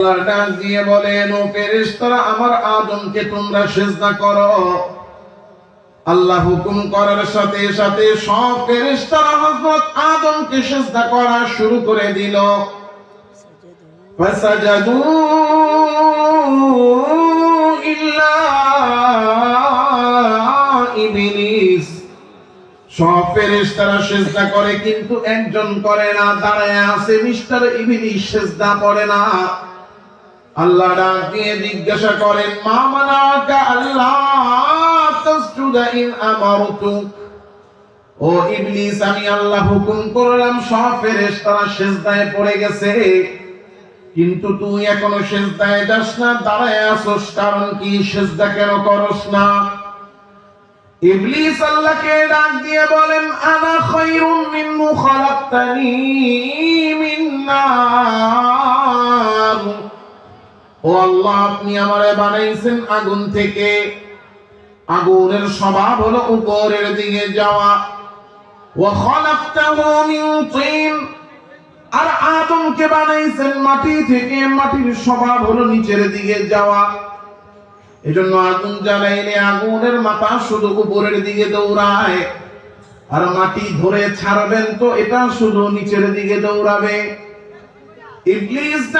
ডাক দিয়ে বলেন ও ফেরেশতারা, আমার আদমকে তোমরা সেজদা করো। আল্লাহ হুকুম করার সাথে সাথে সব ফেরেশতারা হযরত আদমকে সেজদা করা শুরু করে দিল। ফাসাজাদু ইল্লা ইবলিস। সব ফেরেশতারা সেজদা করে, কিন্তু একজন করে না, দাঁড়ায় আছে, মিস্টার ইবলিস সেজদা করে না। আল্লাহ ডাক দিয়ে জিজ্ঞাসা করেন, মা আল্লাহ, তাসজুদা ইন আমারতুক ও ইবলিস, আমি আল্লাহ হুকুম করলাম, সব ফেরেশতারা সেজদায় পড়ে গেছে। কিন্তু তুই এখনও সেজদায় যাস না, দাঁড়ায় আসোস কারণ কি সেজদা কেন করস না? ইবলিস আল্লাহকে ডাক দিয়ে বলেন, আনা খায়রুম মিনহু খালাকতানি মিন ও আল্লাহ, আপনি আমারে বানাইছেন আগুন থেকে। আগুনের স্বভাব হলো উপরের দিকে যাওয়া। আর আদমকে বানাইছেন মাটি থেকে। মাটির স্বভাব হলো নিচের দিকে যাওয়া। এজন্য আগুন জ্বালাইলে আগুনের মাথা শুধু উপরের দিকে দৌড়ায়। আর মাটি ধরে ছাড়বেন তো এটা শুধু নিচের দিকে দৌড়াবে। ইবলিস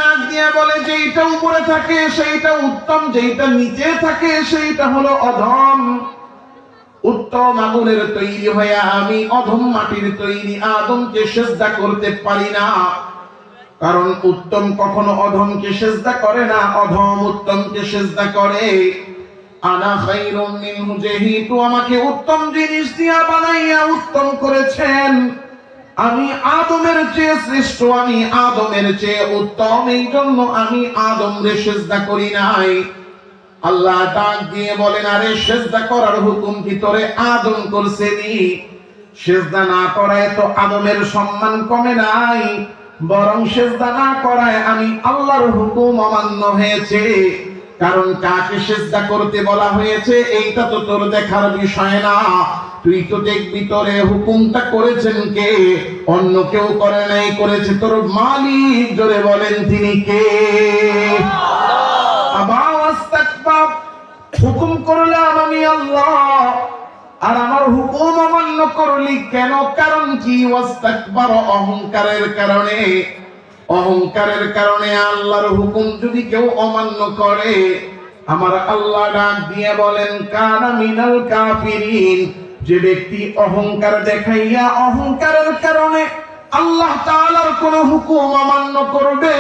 বলে যে এটা উপরে থাকে, সেইটা উত্তম যেটা নিচে থাকে, সেইটা হলো অধম। উত্তম আগুনের তৈরি হয়ে আমি অধম মাটির তৈরি, আদমকে সেজদা করতে পারি না। কারণ উত্তম কখনো অধমকে সেজদা করে না, অধম উত্তমকে সেজদা করে। আনা খাইরুম মিনহু, যেহেতু আমাকে উত্তম জিনিস দিয়া বানাইয়া উত্তম করেছেন আমি আদমের চেয়ে শ্রেষ্ঠ, আমি আদমের চেয়ে উত্তম এই জন্য আমি আদম রে সেজদা করি নাই। আল্লাহ ডাক দিয়ে বলেন, আরে সেজদা করার হুকুম কি তোরে আদম করছে নি? সেজদা না করায় তো আদমের সম্মান কমে নাই। বরং সেজদা না করায় আমি আল্লাহর হুকুম অমান্য হয়েছে। কারণ কাকে সেজদা করতে বলা হয়েছে, এইটা তো তোর দেখার বিষয় না। তুই তো দেখবি তোরে হুকুমটা করেছেন কে? অন্য কেউ করে নাই, করেছে তোর মালিক। জোরে বলেন তিনি কে? হুকুম করলাম আমি আল্লাহ। আর আমার হুকুম অমান্য করলি কেন? কারণ কি? ওয়াস্তাকবার অহংকারের কারণে। অহংকারের কারণে আল্লাহর হুকুম যদি কেউ অমান্য করে, আমার আল্লাহ ডাক দিয়ে বলেন, কানা মিনাল কাফিরিন। যে ব্যক্তি অহংকার দেখাইয়া অহংকারের কারণে আল্লাহ তাআলার কোন হুকুম অমান্য করবে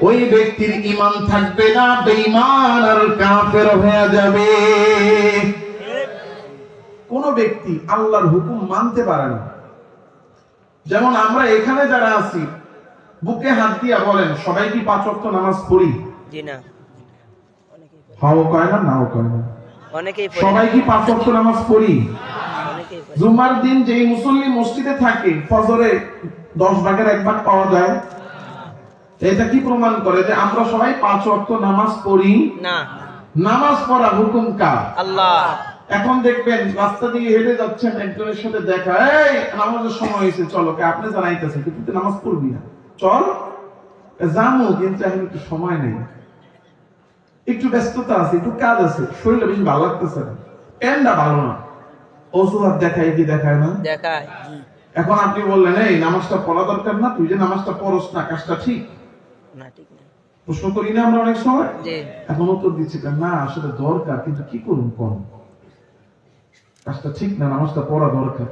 ওই ব্যক্তির ঈমান থাকবে না বেঈমান আর কাফের হয়ে যাবে। কোন ব্যক্তি আল্লাহর হুকুম মানতে পারে না। যেমন আমরা এখানে যারা আছি বুকে হাত দিয়া বলেন সবাই কি পাঁচ ওয়াক্ত নামাজ পড়ি? জি না। হাও কয় না নাও কয় না। অনেকেই সবাই কি পাঁচ ওয়াক্ত নামাজ পড়ে। জুমার দিন যেই মুসল্লি মসজিদে থাকে ফজরে দশ ভাগের এক ভাগ পাওয়া যায়। এটা কি প্রমাণ করে যে আমরা সবাই পাঁচ ওয়াক্ত নামাজ পড়ি? না। নামাজ পড়া হুকুম কার? আল্লাহ। এখন দেখবেন রাস্তা দিয়ে হেঁটে যাচ্ছেন একজনের সাথে দেখা এই নামাজের সময় হয়েছে চলো। কে আপনি জানাইতেছেন কিন্তু তুই নামাজ পড়বি না। চল। জানো কিন্তু এখন একটু সময় নেই। একটু ব্যস্ততা আছে একটু কাজ আছে শরীরটা বেশি ভালো লাগতেছে না। প্যান্টটা ভালো না। অজুহাত দেখায় কি দেখায় না? দেখায়। এখন আপনি বললেন এই নামাজটা পড়া দরকার না তুই যে নামাজটা পড়স না কাজটা ঠিক? না ঠিক না। প্রশ্ন করি না আমরা অনেক সময়? জি। এখন উত্তর দিচ্ছি না আসলে দরকার কিন্তু কি করুন কোন কাজটা ঠিক না নামাজটা পড়া দরকার।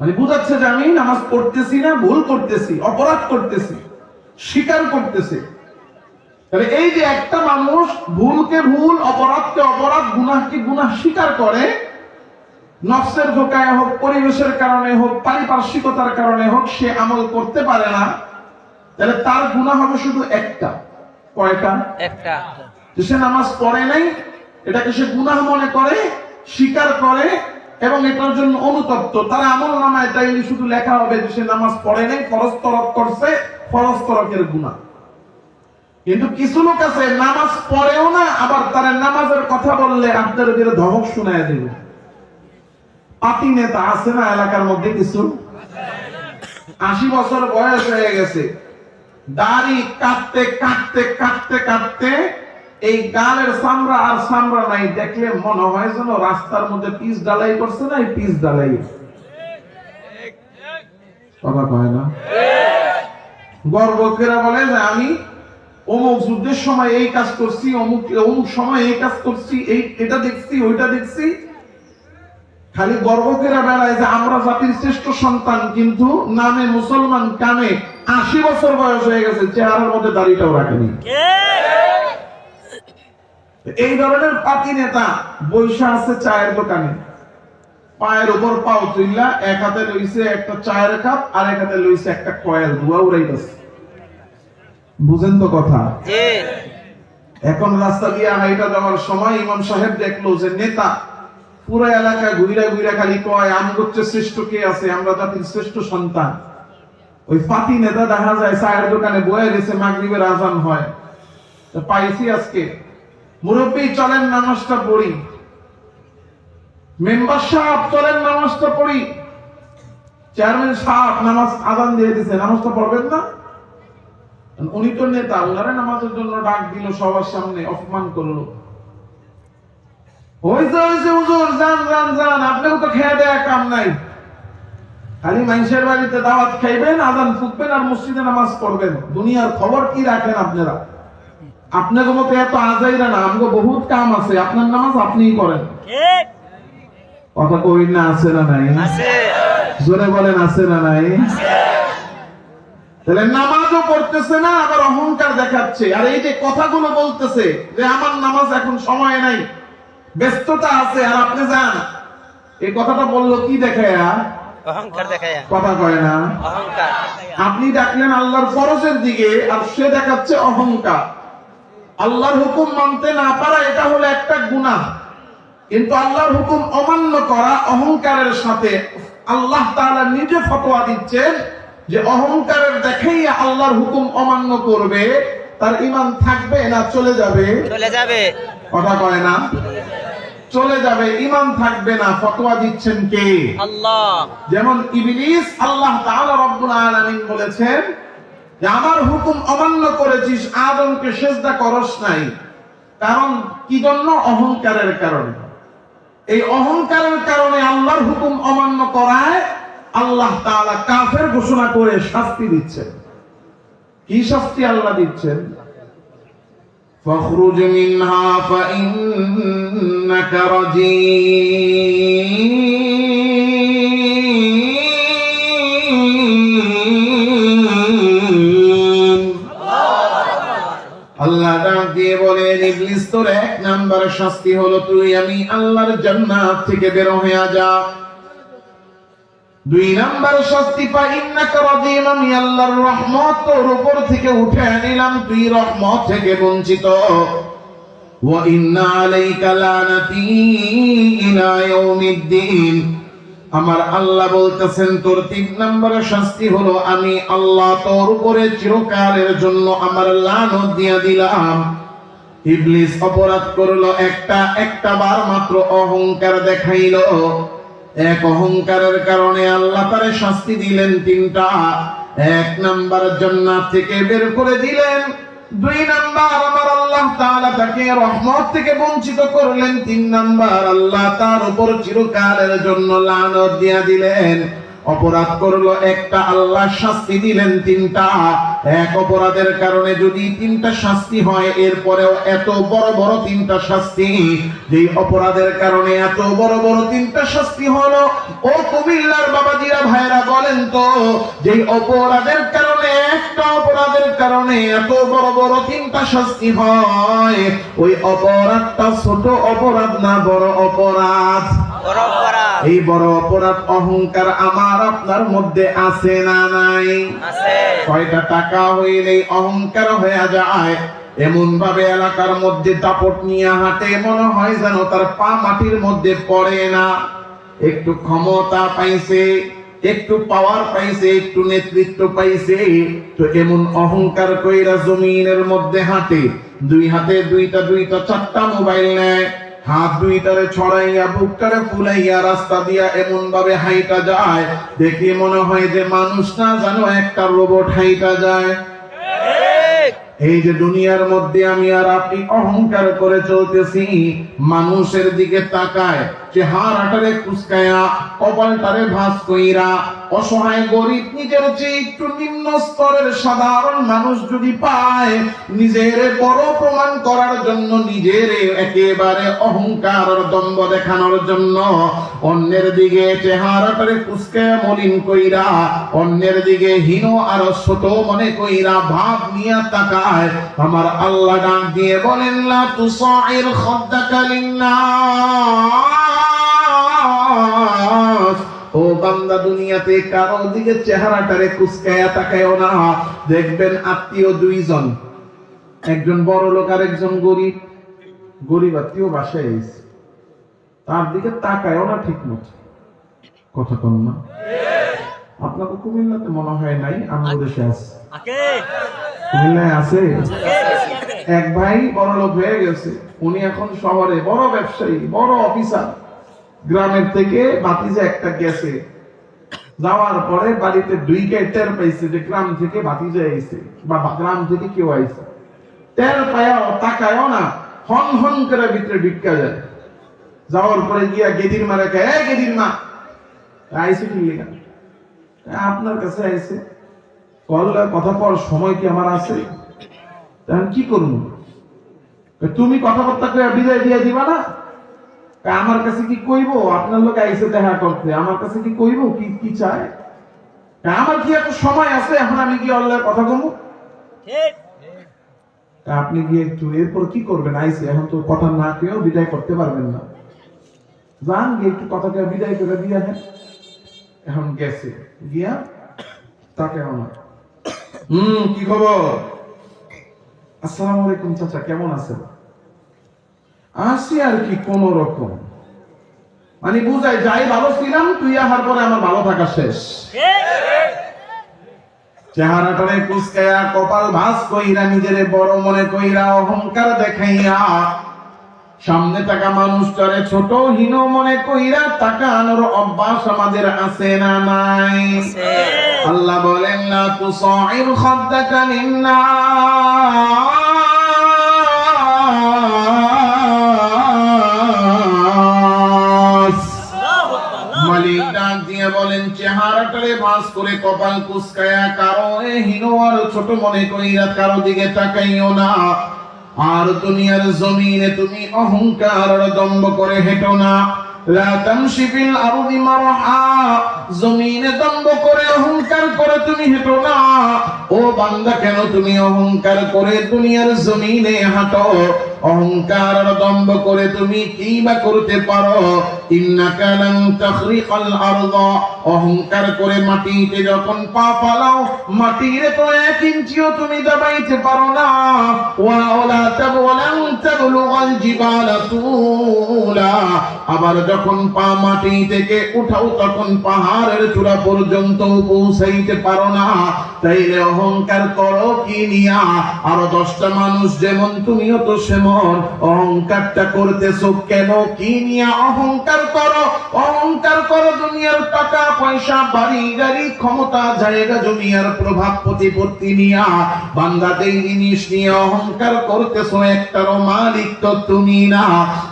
মানে বুঝাচ্ছে যে আমি নামাজ পড়তেছি না ভুল করতেছি অপরাধ করতেছি স্বীকার করতেছি। তাহলে এই যে একটা মানুষ ভুলকে ভুল অপরাধকে অপরাধ গুনাহকে গুনাহ স্বীকার করে নফসের ধোকায় হোক পরিবেশের কারণে হোক পারিপার্শ্বিকতার কারণে হোক সে আমল করতে পারে না তাহলে তার গুনাহ হবে শুধু একটা। কয়টা? একটা। সে নামাজ পড়ে নাই এটাকে সে গুনাহ মনে করে স্বীকার করে এবং এটার জন্য অনুতপ্ত। তার আমল নামায় তাইলে শুধু লেখা হবে যে সে নামাজ পড়ে নাই ফরজ তরক করছে ফরজ তরকের গুনাহ। কিন্তু কিছু লোক আছে নামাজ পড়েও না আবার তারা নামাজের কথা বললে আপনার ধমক শোনায় দেবে। পাতি নেতা আছে না এলাকার মধ্যে কিছু? আশি বছর বয়স হয়ে গেছে। দাড়ি কাটতে কাটতে কাটতে কাটতে এই গালের সামরা আর সামরা নাই। দেখলে মনে হয় যেন রাস্তার মধ্যে পিস ডালাই করছে না পিস ডালাই কথা কয় না? গর্বকেরা বলে যে আমি অমুক যুদ্ধের সময় এই কাজ করছি, অমুক অমুক সময় এই কাজ করছি, এই, এটা দেখছি, ওইটা দেখছি। খালি গর্বকেরা বেড়ায় যে আমরা জাতির শ্রেষ্ঠ সন্তান কিন্তু নামে মুসলমান কামে আশি বছর বয়স হয়ে গেছে চেহারার মধ্যে দাড়িটাও রাখেনি। এই ধরনের পাতি নেতা বৈশা আছে চায়ের দোকানে। পায়ের উপর পাও তুইলা এক হাতে লইছে একটা চায়ের কাপ আর এক হাতে লইছে একটা কয়েল ধোয়া উড়াইতেছে। বুঝেন তো কথা? এখন রাস্তা দিয়ে হাইটা যাওয়ার সময় ইমাম সাহেব দেখল যে নেতা পুরো এলাকা ঘুইরা ঘুইরা খালি কয় আমগোচ্ছে শ্রেষ্ঠ কে আছে? আমরা জাতির শ্রেষ্ঠ সন্তান। ওই ফাতি নেতা দেখা যায়, চায়ের দোকানে বয়ে গেছে, মাগরিবের আজান হয়। পাইছি আজকে। মুরব্বী, চলেন নামাজটা পড়ি। মেম্বার সাহেব, চলেন নামাজটা পড়ি। চেয়ারম্যান সাহেব, নামাজ আজান দিয়ে দিছে, নামাজটা পড়বেন না? উনি তো নেতা ওনারে নামাজের জন্য ডাক দিল, সবার সামনে অপমান করল। হয়েছে হয়েছে হুজুর যান যান যান আপনিও তো খেয়ে দেয়া কাম নাই। খালি মানুষের বাড়িতে দাওয়াত খাইবেন আজান ফুকবেন আর মসজিদে নামাজ পড়বেন। দুনিয়ার খবর কি রাখেন আপনারা? আপনাকে মতো এত আজাইরা না আমাকে বহুত কাম আছে আপনার নামাজ আপনিই করেন। কথা কই না আছে না নাই? জোরে বলেন আছে না নাই? তাহলে নামাজও পড়তেছে না আবার অহংকার দেখাচ্ছে। আর এই যে কথাগুলো বলতেছে যে আমার নামাজ এখন সময় নাই ব্যস্ততা আছে আর আপনি যান। এই কথাটা বলল কি দেখায়? অহংকার দেখায়। কথা কয় না? অহংকার। আপনি ডাকলেন আল্লাহর ফরজের দিকে আর সে দেখাচ্ছে অহংকার। আল্লাহর হুকুম মানতে না পারা এটা হলো একটা গুনাহ। কিন্তু আল্লাহর হুকুম অমান্য করা অহংকারের সাথে আল্লাহ তাআলা নিজে ফতোয়া দিচ্ছেন যে অহংকারের দেখেই আল্লাহর হুকুম অমান্য করবে তার ইমান থাকবে না চলে যাবে। চলে যাবে। কথা কয় না? চলে যাবে ইমান থাকবে না ফতোয়া দিচ্ছেন কে? আল্লাহ। যেমন ইবলিস আল্লাহ তাআলা রব্বুল আলামিন বলেছেন যে আমার হুকুম অমান্য করেছিস আদমকে সেজদা করস নাই। কারণ কি জন্য? অহংকারের কারণে। এই অহংকারের কারণে আল্লাহর হুকুম অমান্য করায় আল্লাহ তাআলা কাফের ঘোষণা করে শাস্তি দিচ্ছেন। কি শাস্তি আল্লাহ দিচ্ছেন? فاخرج منها فإنك رجيم আল্লাহ ডাক দিয়ে বলেন ইবলিস তোর এক নাম্বার শাস্তি হলো তুই আমি আল্লাহর জান্নাত থেকে বের হয়ে যা দুই নাম্বার শাস্তি পাই ইন্নাকা আল্লাহর রহমত। তোর উপর থেকে উঠে নিলাম তুই রহমত থেকে বঞ্চিত। ওয়া ইন্না আলাইকা আমার আল্লাহ বলতেছেন, তোর তিন নম্বরের শাস্তি হলো, আমি আল্লাহ তোর উপরে চিরকালের জন্য আমার লানত দিয়া দিলাম। ইবলিস অপরাধ করল, একটা একটা বার মাত্র অহংকার দেখাইলো। এক অহংকারের কারণে আল্লাহ তারে শাস্তি দিলেন তিনটা। এক নাম্বার জান্নাত থেকে বের করে দিলেন। দুই নাম্বার আমার আল্লাহ তাআলা তাকে রহমত থেকে বঞ্চিত করলেন। তিন নাম্বার আল্লাহ তার উপর চিরকালের জন্য লানত দিয়া দিলেন। অপরাধ করল একটা, আল্লাহ শাস্তি দিলেন তিনটা। এক অপরাধের কারণে যদি তিনটা শাস্তি হয়, এরপরেও এত বড় বড় তিনটা শাস্তি। যে অপরাধের কারণে এত বড় বড় তিনটা শাস্তি হলো, ও কুমিল্লার বাবাজিরা ভাইরা বলেন তো যে অপরাধের কারণে, একটা অপরাধের কারণে এত বড় বড় তিনটা শাস্তি হয়, ওই অপরাধটা ছোট অপরাধ না বড় অপরাধ বড় অপরাধ। এই বড় অপরাধ অহংকার আমার আপনার মধ্যে আছে না নাই? কয়টা টাকা হইলেই অহংকার হয়ে যায়? এমন ভাবে এলাকার মধ্যে দাপট নিয়ে হাঁটে মনে হয় যেন তার পা মাটির মধ্যে পড়ে না। একটু ক্ষমতা পাইছে একটু পাওয়ার পাইছে একটু নেতৃত্ব পাইছে তো এমন অহংকার কইরা জমিনের মধ্যে হাঁটে দুই হাতে দুইটা দুইটা চারটা মোবাইল নেয়। হাত দুইটারে ছড়াইয়া, বুকটারে ফুলাইয়া, রাস্তা দিয়া এমন ভাবে হাইটা যায়, দেখি মনে হয় যে মানুষ না জানো একটা রোবট হাইটা যায়। এই যে দুনিয়ার মধ্যে আমি আর আপনি অহংকার করে চলতেছি, মানুষের দিকে তাকায় চেহারাটারে কুসকায়া কপালটারে ভাস কইরা, অসহায় গরিব নিজের চেয়ে একটু নিম্ন স্তরের সাধারণ মানুষ যদি পায়, নিজের বড় প্রমাণ করার জন্য, নিজের একেবারে অহংকার দম্ভ দেখানোর জন্য, অন্যের দিকে চেহারাটারে কুসকায়া মলিন কইরা, অন্যের দিকে হীন আর ছোট মনে কইরা ভাব নিয়ে তাকায়, আমার আল্লাহ ডাক দিয়ে বলেন, লা তুসাইর খাদ্দাকা লিন্নাস। ও বান্দা দুনিয়াতে কারও দিকে চেহারাটারে কুসকায়া তাকায়ও না। দেখবেন আত্মীয় দুইজন একজন বড় লোক আর একজন গরিব। গরিব আত্মীয় বাসায় এসে তার দিকে তাকায়ও না ঠিক মতো কথা কন না। আপনাকে কুমিল্লাতে মনে হয় নাই আমার দেশে আছে কুমিল্লায় আছে? এক ভাই বড় লোক হয়ে গেছে। উনি এখন শহরে বড় ব্যবসায়ী বড় অফিসার। গ্রামের থেকে বাতিজা একটা গেছে। যাওয়ার পরে বাড়িতে দুই টের পাইছে যে গ্রাম থেকে বাতিজা আইছে বা গ্রাম থেকে কেউ আইছে। টের পায়াও তাকায়ও না, হন হন করে ভিতরে ঢুকা যায়। যাওয়ার পরে গিয়া গেদির মারে কে "এই গেদির মা আইছে কি লিগা? আপনার কাছে আইছে কল, কথা পর সময় কি আমার আছে? তখন কি করব? তুমি কথাবার্তা করে বিদায় দিয়ে দিবা না? আমার কাছে কি কইব? আপনার লোক আইসে দেখা করতে। আমার কাছে কি কইব? কি কি চায় আমার কি এত সময় আছে? এখন আমি কি আল্লাহর কথা কমু তা আপনি গিয়ে একটু এরপর কি করবেন? আইসে এখন তো কথা না কেউ বিদায় করতে পারবেন না। যান গিয়ে একটু কথাটা বিদায় করে দিয়ে হ্যাঁ এখন গেছে। গিয়া তাকে আমার হুম কি খবর? আসসালামু আলাইকুম চাচা কেমন আছেন? আছি আর কি কোন রকম। মানে বুঝাই যাই ভালো ছিলাম তুই আহার পরে আমার ভালো থাকা শেষ। চেহারাটারে কুসকায়া কপাল ভাস কইরা নিজেরে বড় মনে কইরা অহংকার দেখাইয়া সামনে থাকা মানুষটারে ছোট হীন মনে কইরা তাকানোর অভ্যাস আমাদের আছে না নাই? আল্লাহ বলেন না তুসাইর খাদ্দাকা লিন্নাস। চেহারাটারে ভাঁজ করে কপাল কুসকায়া কারও এ আর ছোট মনে কইরা কারও দিকে তাকাইও না। আর দুনিয়ার জমিনে তুমি অহংকার দম্ভ করে হেঁটো না। অহংকার করে তুমি তুমি জমিনে আর করে তুমি করতে পারো? অহংকার করে মাটিতে যখন পা ফালাও, মাটির তো এক ইঞ্চিও তুমি দাবাইতে পারো না। তুলা। আবার যখন পা মাটি থেকে উঠাও, তখন পাহাড়ের চূড়া পর্যন্ত পৌঁছাইতে পারো না। তাইলে অহংকার করো কি নিয়া? আরও দশটা মানুষ যেমন তুমিও তো সেমন। অহংকারটা করতেছো কেন কি নিয়া? অহংকার করো অহংকার করো দুনিয়ার টাকা পয়সা, বাড়ি, গাড়ি, ক্ষমতা, জায়গা প্রভাব, প্রতিপত্তি নিয়া জিনিস নিয়ে অহংকার একটারও মালিক তো তুমি না।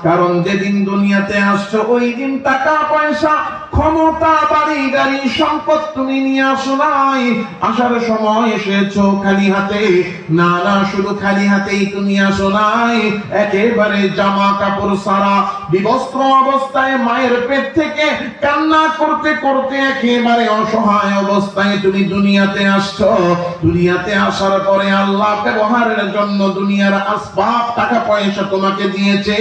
কারণ যেদিন দুনিয়াতে আসছো, ওই দিন টাকা, পয়সা, ক্ষমতা, বাড়ি, গাড়ি, সম্পদ তুমি নিয়ে আসো নাই। আসার সময় এসেছ খালি হাতে, না না, শুধু খালি হাতেই তুমি আসো নাই। একেবারে জামা কাপড় সারা বিবস্ত্র অবস্থায় মায়ের পেট থেকে কান্না করতে করতে একেবারে অসহায় অবস্থায় তুমি দুনিয়াতে আসছো। দুনিয়াতে আসার পরে আল্লাহ ব্যবহারের জন্য দুনিয়ার আসবাব টাকা পয়সা তোমাকে দিয়েছে।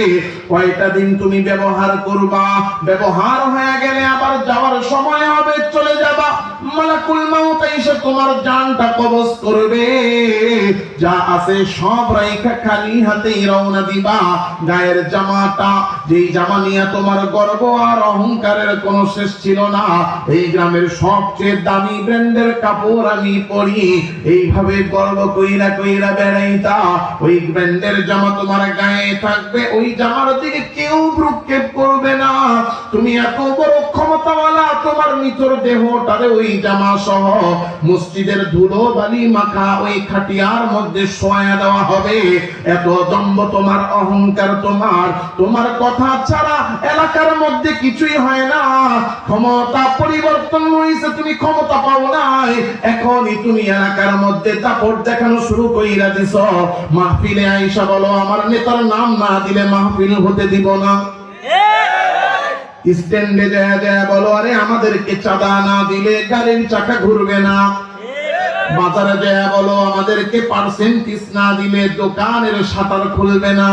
কয়টা দিন তুমি ব্যবহার করবা? ব্যবহার হয়ে গেলে আবার যাওয়ার সময় হবে, চলে যাবা। মালাকুল এসে তোমার জানটা কবজ করবে। যা আছে সব রাইখা খালি হাতেই রওনা দিবা। গায়ের জামাটা, যেই জামা নিয়ে তোমার গর্ব আর অহংকারের কোনো শেষ ছিল না এই গ্রামের সবচেয়ে দামি ব্র্যান্ডের কাপড় আমি পরি। এইভাবে গর্ব কইরা কইরা বেড়াইতা। ওই ব্র্যান্ডের জামা তোমার গায়ে থাকবে, ওই জামার দিকে কেউ ভ্রুক্ষেপ করবে না। তুমি এত বড় ক্ষমতাওয়ালা, তোমার নিতর দেহটারে ওই জামা সহ মসজিদের ধুলো, বালি, মাখা, ওই খাটিয়ার মধ্যে শোয়া দেওয়া হবে। এত দম্ব তোমার, অহংকার তোমার। তোমার কথা ছাড়া এলাকার মধ্যে কিছুই হয় না। ক্ষমতা পরিবর্তন হয়েছে তুমি ক্ষমতা পাও নাই। এখনই তুমি এলাকার মধ্যে দাপট দেখানো শুরু কইরা দিছ। মাহফিলে আইসা বলো, আমার নেতার নাম না দিলে মাহফিল হতে দিব না। স্ট্যান্ডে যায় যায় বলো, আরে আমাদেরকে চাঁদা না দিলে গাড়ির চাকা ঘুরবে না। বাজারে যায় বলো, আমাদেরকে পার্সেন্টেজ না দিলে দোকানের সাঁতার খুলবে না।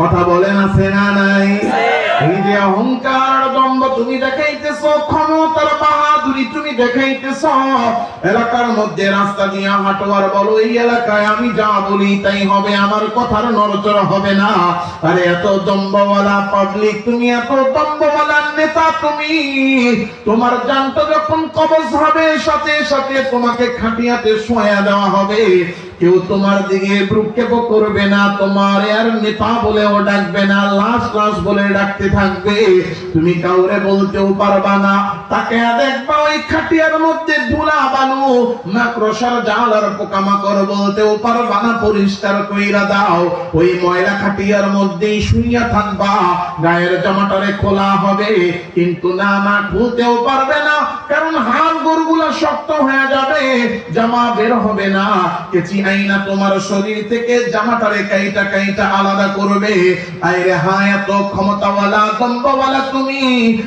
কথা বলেন আছে না নাই। এই যে অহংকার দম্ভ তুমি দেখাইতেছ ক্ষমতার বাহাদুরি তুমি দেখাইতেছ। এলাকার মধ্যে রাস্তা দিয়ে হাঁটো আর বলো এই এলাকায় আমি যা বলি তাই হবে। আমার কথার নড়চড় হবে না। আরে এত দম্ভওয়ালা পাবলিক তুমি এত দম্ভওয়ালা নেতা তুমি। তোমার জানটা যখন কবজ হবে সাথে সাথে তোমাকে খাটিয়াতে শোয়া দেওয়া হবে। কেউ তোমার দিকে ভ্রুক্ষেপ করবে না, তোমার আর নেতা বলেও ডাকবে না, লাশ লাশ বলে ডাকতে থাকবে। তুমি কাউরে বলতেও পারবা না, তাকে দেখবা ওই খাটিয়ার মধ্যে ধুলা বালু। মাকড়সার জাল আর পোকামাকড় বলতেও পারবা না, পরিষ্কার কইরা দাও। ওই ময়লা খাটিয়ার মধ্যেই শুইয়া থাকবা, গায়ের জামাটারে খোলা হবে, কিন্তু না না খুলতেও পারবে না, কারণ হাড় গরুগুলা শক্ত হয়ে যাবে, জামা বের হবে না। কেচি আইনা তোমার শরীর থেকে জামাটারে কাইটা কাইটা আলাদা করবে। আইরে এত ক্ষমতাওয়ালা দম্ভওয়ালা তুমি,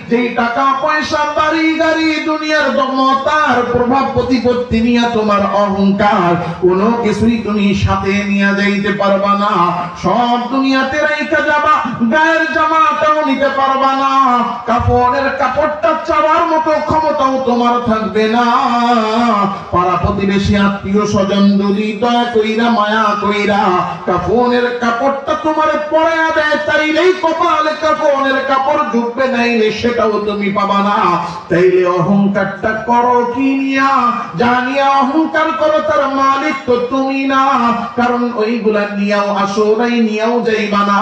যেই টাকা পয়সা, বাড়ি, গাড়ি, দুনিয়ার দমতার প্রভাব প্রতিপত্তি নিয়ে তোমার অহংকার, কোনো কিছুই তুমি সাথে নিয়ে যাইতে পারবা না। সব দুনিয়াতে যাবা, গায়ের জামাটাও নিতে পারবা না। কাপড়ের কাপড়টা চাওয়ার মতো ক্ষমতাও তোমার থাকবে না। পাড়া প্রতিবেশী, আত্মীয় স্বজন যদি দয়া কইরা, মায়া কইরা কাপড়ের কাপড়টা তোমার পরে দেয়, তাইলেই কাপড়ের কাপড় ঢুকবে, নাইলে সেটাও তুমি পাবা না। তাইলে অহংকারটা করো কি নিয়া জানিয়া অহংকার করো তার মালিক তো তুমি না। কারণ ওইগুলা নিয়াও আসো নাই, নিয়াও যাইবা না।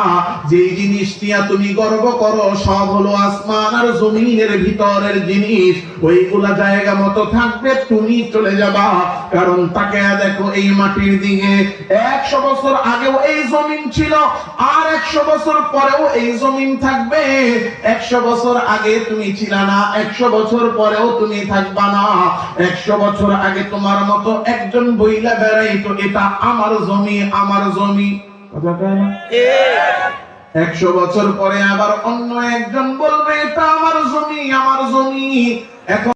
জিনিস নিয়া তুমি গর্ব করো, সব হলো আসমান আর জমিনের ভিতরের জিনিস। ওইগুলা জায়গা মতো থাকবে, তুমি চলে যাবা। কারণ তাকে দেখো, এই মাটির দিকে। একশো বছর আগেও এই জমিন ছিল আর একশো বছর পরেও এই জমিন থাকবে। একশো বছর আগে তুমি ছিল না একশো বছর পরেও তুমি থাকবা না। একশো বছর আগে তোমার মতো একজন বইলা বেড়াইতো এটা আমার জমি আমার জমি। কথা কয় না? একশো বছর পরে আবার অন্য একজন বলবে এটা আমার জমি আমার জমি। এখন